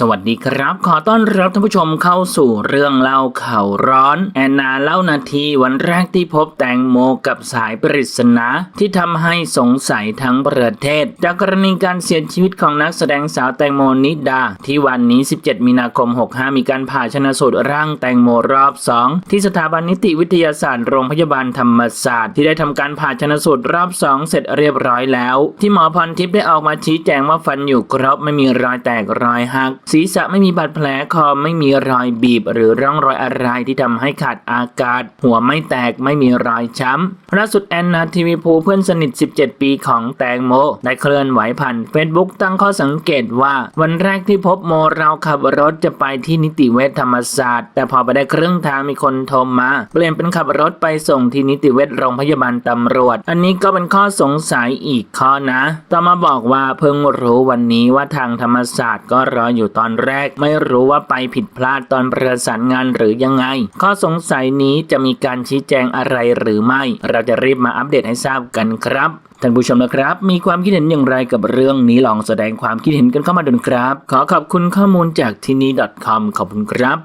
สวัสดีครับ ขอต้อนรับท่านผู้ชมเข้าสู่เรื่องเล่าข่าวร้อน แอนนาเล่านาทีวันแรกที่พบแตงโมกับสายปริศนาที่ทำให้สงสัยทั้งประเทศ จากกรณีการเสียชีวิตของนักแสดงสาวแตงโมนิดา ที่วันนี้ 17 มีนาคม 65 มีการผ่าชนะสูตรร่างแตงโมรอบ 2 ที่สถาบันนิติวิทยาศาสตร์โรงพยาบาลธรรมศาสตร์ที่ได้ทำการผ่าชนะสูตรรอบ 2 เสร็จเรียบร้อยแล้ว ที่หมอพรทิพย์ได้ออกมาชี้แจงว่าฟันอยู่ครบไม่มีรอยแตกรอยหักศีรษะไม่มีบาดแผลคอไม่มีรอยบีบ หรือร่องรอยอะไรที่ทำให้ขาดอากาศ หัวไม่แตกไม่มีรอยช้ำล่าสุดแอนนาทีวีภูเพื่อนสนิท 17 ปีของแตงโม ได้เคลื่อนไหวผ่านเฟซบุ๊กตั้งข้อสังเกตว่า วันแรกที่พบโมเราขับรถจะไปที่นิติเวชธรรมศาสตร์ แต่พอไปได้ครึ่งทางมีคนโทรมา เปลี่ยนเป็นขับรถไปส่งที่นิติเวชโรงพยาบาลตำรวจ อันนี้ก็เป็นข้อสงสัยอีกข้อนะ ต่อมาบอกว่าเพิ่งรู้วันนี้ว่าทางธรรมศาสตร์ก็รออยู่ตอนแรกไม่รู้ว่าไปผิดพลาดตอนประสานงานหรือยังไง ข้อสงสัยนี้จะมีการชี้แจงอะไรหรือไม่ เราจะรีบมาอัปเดตให้ทราบกันครับท่านผู้ชมนะครับ มีความคิดเห็นอย่างไรกับเรื่องนี้ลองแสดงความคิดเห็นกันเข้ามาดูนะครับ ขอขอบคุณข้อมูลจากที่นี่ .com ขอบคุณครับ